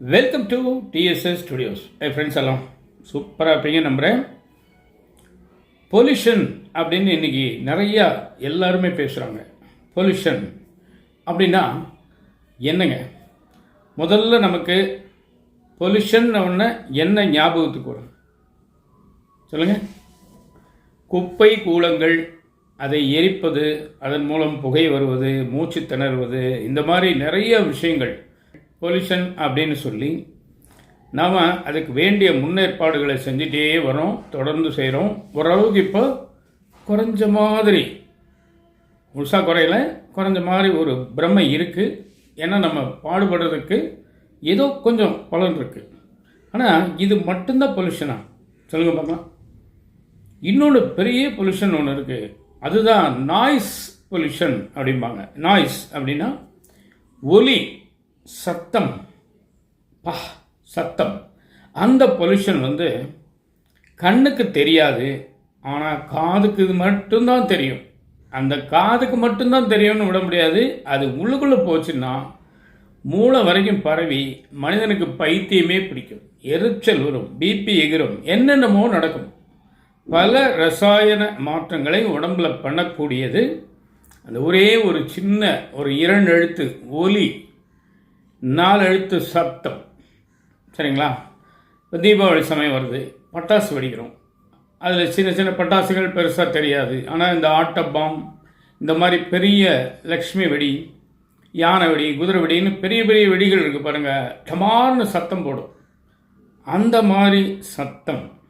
Welcome to DSS studios hey friends எல்லாம் சூப்பராக இருப்பீங்க நம்புகிறேன் பொல்யூஷன் அப்படின்னு இன்னைக்கு நிறையா எல்லாருமே பேசுகிறாங்க பொல்யூஷன் அப்படின்னா என்னங்க? முதல்ல நமக்கு பொல்யூஷன் ஒன்று என்ன ஞாபகத்துக்கு வரும்? சொல்லுங்கள் குப்பை கூலங்கள் அதை எரிப்பது அதன் மூலம் புகை வருவது மூச்சு திணறுவது இந்த மாதிரி நிறைய விஷயங்கள் பொல்யூஷன் அப்படின்னு சொல்லி நாம் அதுக்கு வேண்டிய முன்னேற்பாடுகளை செஞ்சுட்டே வரோம் தொடர்ந்து செய்கிறோம் ஓரளவுக்கு இப்போ குறைஞ்ச மாதிரி முழுசாக குறையில குறைஞ்ச மாதிரி ஒரு பிரமை இருக்குது ஏன்னா நம்ம பாடுபடுறதுக்கு ஏதோ கொஞ்சம் பலன் இருக்குது ஆனால் இது மட்டும்தான் பொல்யூஷனா சொல்லுங்க பார்க்கலாம். இன்னொன்று பெரிய பொல்யூஷன் ஒன்று இருக்குது அதுதான் நாய்ஸ் பொல்யூஷன் அப்படிம்பாங்க. நாய்ஸ் அப்படின்னா ஒலி. சத்தம். பா சத்தம். அந்த பொல்யூஷன் வந்து கண்ணுக்கு தெரியாது ஆனால் காதுக்கு இது மட்டும்தான் தெரியும். அந்த காதுக்கு மட்டும்தான் தெரியும்னு விட முடியாது. அது உள்ளுக்குள்ளே போச்சுன்னா மூளை வரைக்கும் பரவி மனிதனுக்கு பைத்தியமே பிடிக்கும். எரிச்சல் வரும் பிபி எகிரும் என்னென்னமோ நடக்கும். பல ரசாயன மாற்றங்களை உடம்புல பண்ணக்கூடியது. அந்த ஒரே ஒரு சின்ன ஒரு இரண்டு எழுத்து ஒலி நாலு எழுத்து சத்தம். சரிங்களா? இப்போ தீபாவளி சமயம் வருது. பட்டாசு வெடிக்கிறோம். அதில் சின்ன சின்ன பட்டாசுகள் பெருசாக தெரியாது. ஆனால் இந்த ஆட்ட பாம் இந்த மாதிரி பெரிய லக்ஷ்மி வெடி யானை வெடி குதிரை வெடின்னு பெரிய பெரிய வெடிகள் இருக்குது பாருங்கள் டமார்னு சத்தம் போடும். அந்த மாதிரி சத்தம்.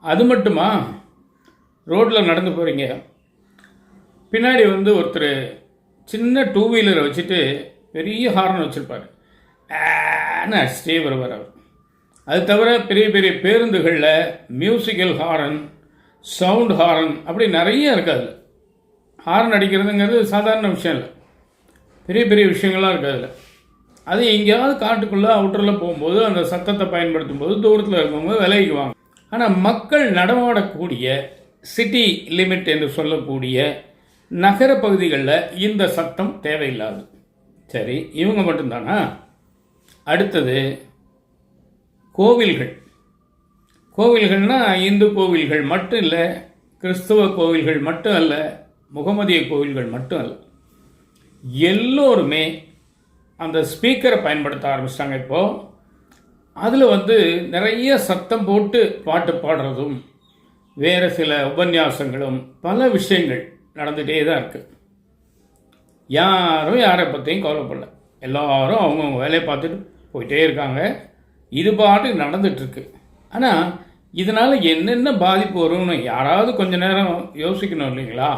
அது மட்டுமா? ரோட்டில் நடந்து போகிறீங்க பின்னாடி வந்து ஒருத்தர் சின்ன டூ வீலரை வச்சுட்டு பெரிய ஹார்ன் வச்சுருப்பார். ஆன்னு அடிச்சிட்டே வருவார் அவர். அது தவிர பெரிய பெரிய பேருந்துகளில் மியூசிக்கல் ஹாரன் சவுண்ட் ஹாரன் அப்படி நிறைய இருக்காது ஹாரன் அடிக்கிறதுங்கிறது சாதாரண விஷயம் இல்லை. பெரிய பெரிய விஷயங்கள்லாம் இருக்குது அதில். அது எங்கேயாவது காட்டுக்குள்ளே அவுட்டரில் போகும்போது அந்த சத்தத்தை பயன்படுத்தும் போது தூரத்தில் இருக்கவங்க விலகிக்குவாங்க. ஆனால் மக்கள் நடமாடக்கூடிய சிட்டி லிமிட் என்று சொல்லக்கூடிய நகர பகுதிகளில் இந்த சத்தம் தேவையில்லாது. சரி இவங்க மட்டும்தானா? அடுத்தது கோவில்கள். கோவில்கள்னா இந்து கோவில்கள் மட்டும் இல்லை கிறிஸ்துவ கோவில்கள் மட்டும் அல்ல முகமதிய கோவில்கள் மட்டும் அல்ல. எல்லோருமே அந்த ஸ்பீக்கரை பயன்படுத்த ஆரம்பிச்சிட்டாங்க இப்போது அதில் வந்து நிறைய சத்தம் போட்டு பாட்டு பாடுறதும் வேறு சில உபன்யாசங்களும் பல விஷயங்கள் நடந்துகிட்டே தான் இருக்குது யாரும் யாரை பற்றியும் கவலைப்படல. எல்லாரும் அவங்கவுங்க வேலையை பார்த்துட்டு போயிட்டே இருக்காங்க. இது பாட்டுக்கு நடந்துகிட்ருக்கு ஆனால் இதனால் என்னென்ன பாதிப்பு வரும்னு யாராவது கொஞ்ச நேரம் யோசிக்கணும் இல்லைங்களா?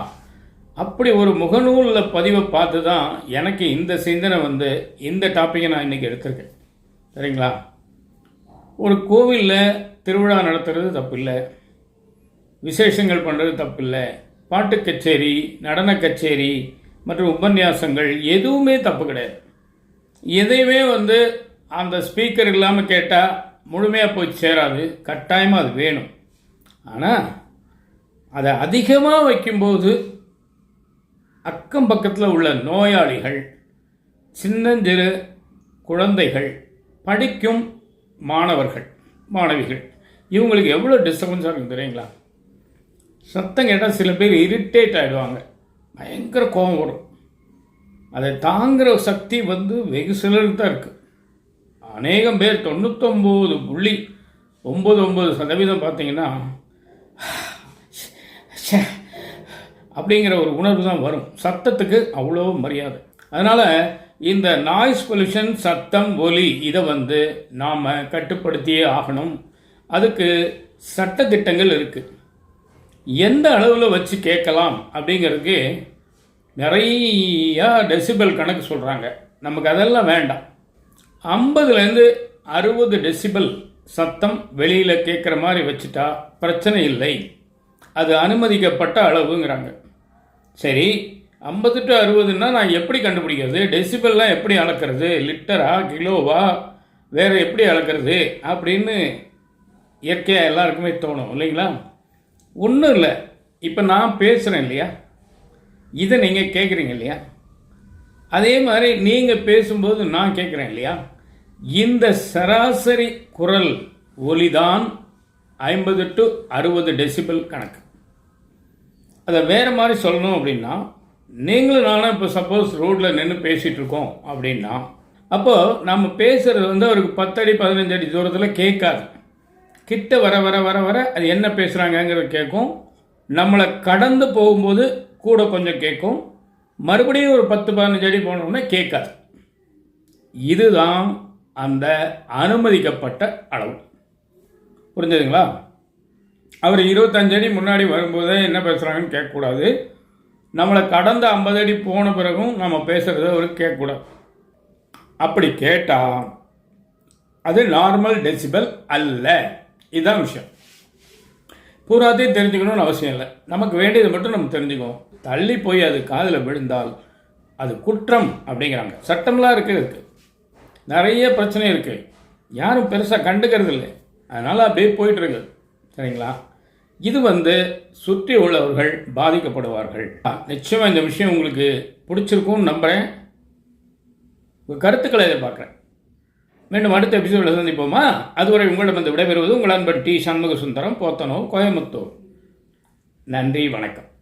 அப்படி ஒரு முகநூலில் பதிவை பார்த்து தான் எனக்கு இந்த சிந்தனை வந்து இந்த டாப்பிக்கை நான் இன்றைக்கி எடுத்திருக்கேன். சரிங்களா? ஒரு கோவிலில் திருவிழா நடத்துறது தப்பில்லை. விசேஷங்கள் பண்ணுறது தப்பில்லை. பாட்டு கச்சேரி நடன கச்சேரி மற்றும் உபன்யாசங்கள் எதுவுமே தப்பு கிடையாது. எதையுமே வந்து அந்த ஸ்பீக்கர் இல்லாமல் கேட்டால் முழுமையாக போய் சேராது கட்டாயமாக அது வேணும். ஆனால் அதை அதிகமாக வைக்கும்போது அக்கம் பக்கத்தில் உள்ள நோயாளிகள் சின்னஞ்சிறு குழந்தைகள் படிக்கும் மாணவர்கள் மாணவிகள் இவங்களுக்கு எவ்வளோ டிஸ்டர்பன்ஸாக இருக்கும் தெரியுங்களா? சத்தம் கேட்டால் சில பேர் இரிட்டேட் ஆகிடுவாங்க பயங்கர கோபம் வரும். அதை தாங்குகிற சக்தி வந்து வெகு சிலருக்கு தான் இருக்குது அநேகம் பேர் தொண்ணூத்தொம்பது புள்ளி ஒம்பது ஒம்பது சதவீதம் பார்த்தீங்கன்னா அப்படிங்கிற ஒரு உணர்வு தான் வரும். சத்தத்துக்கு அவ்வளோ மரியாதை. அதனால் இந்த நாய்ஸ் பொல்யூஷன் சத்தம் ஒலி இதை வந்து நாம் கட்டுப்படுத்தியே ஆகணும். அதுக்கு சட்டத்திட்டங்கள் இருக்குது எந்த அளவில் வச்சு கேட்கலாம் அப்படிங்கிறதுக்கு நிறையா டெசிபல் கணக்கு சொல்கிறாங்க நமக்கு அதெல்லாம் வேண்டாம். ஐம்பதுலேருந்து அறுபது டெசிபல் சத்தம் வெளியில் கேட்குற மாதிரி வச்சுட்டா பிரச்சனை இல்லை. அது அனுமதிக்கப்பட்ட அளவுங்கிறாங்க. சரி ஐம்பது டு அறுபதுன்னா நான் எப்படி கண்டுபிடிக்கிறது? டெசிபல்லாம் எப்படி அளக்கிறது? லிட்டரா கிலோவா? வேறு எப்படி அளக்கிறது? அப்படின்னு இயற்கையாக எல்லாருக்குமே தோணும் இல்லைங்களா? ஒன்றும் இல்லை. இப்போ நான் பேசுகிறேன் இல்லையா? இதை நீங்கள் கேட்குறீங்க இல்லையா? அதே மாதிரி நீங்கள் பேசும்போது நான் கேட்குறேன் இல்லையா? இந்த சராசரி குரல் ஒலிதான் ஐம்பது டு அறுபது டெசிபிள் கணக்கு. அதை வேறு மாதிரி சொல்லணும் அப்படின்னா நீங்களும் நானும் இப்போ சப்போஸ் ரோட்டில் நின்று பேசிகிட்டு இருக்கோம் அப்படின்னா அப்போது நம்ம பேசுகிறது வந்து அவருக்கு பத்தடி பதினஞ்சு அடி தூரத்தில் கேட்காது. கிட்ட வர வர வர வர அது என்ன பேசுகிறாங்கங்கிறது கேட்கும். நம்மளை கடந்து போகும்போது கூட கொஞ்சம் கேட்கும். மறுபடியும் ஒரு பத்து பதினஞ்சு அடி போனோம்னா கேட்காது. இதுதான் அந்த அனுமதிக்கப்பட்ட அளவு. புரிஞ்சதுங்களா? அவர் இருபத்தஞ்சு அடி முன்னாடி வரும்போதே என்ன பேசுகிறாங்கன்னு கேட்கக்கூடாது. நம்மளை கடந்த ஐம்பது அடி போன பிறகும் நம்ம பேசுகிறத அவர் கேட்கக்கூடாது. அப்படி கேட்டால் அது நார்மல் டெசிபல் அல்ல. இதுதான் விஷயம். பூராத்தையும் தெரிஞ்சுக்கணும்னு அவசியம் இல்லை. நமக்கு வேண்டியது மட்டும் நம்ம தெரிஞ்சுக்குவோம். தள்ளி போய் அது காதில் விழுந்தால் அது குற்றம் அப்படிங்கிறாங்க. சட்டம்லாம் இருக்குது இருக்குது நிறைய பிரச்சனை இருக்குது யாரும் பெருசாக கண்டுக்கிறது இல்லை. அதனால் அப்படியே போயிட்டுருக்கு சரிங்களா? இது வந்து சுற்றி உள்ளவர்கள் பாதிக்கப்படுவார்கள். நிச்சயமாக இந்த விஷயம் உங்களுக்கு பிடிச்சிருக்கும்னு நம்புகிறேன் உங்கள் கருத்துக்களை எதிர்பார்க்குறேன். மீண்டும் அடுத்த எபிசோடில் சந்திப்போமா? அதுவரை உங்களிடம் வந்து விடைபெறுவது உங்கள் அன்பன் டி சண்முக சுந்தரம் போத்தனோ கோயம்புத்தூர். நன்றி வணக்கம்.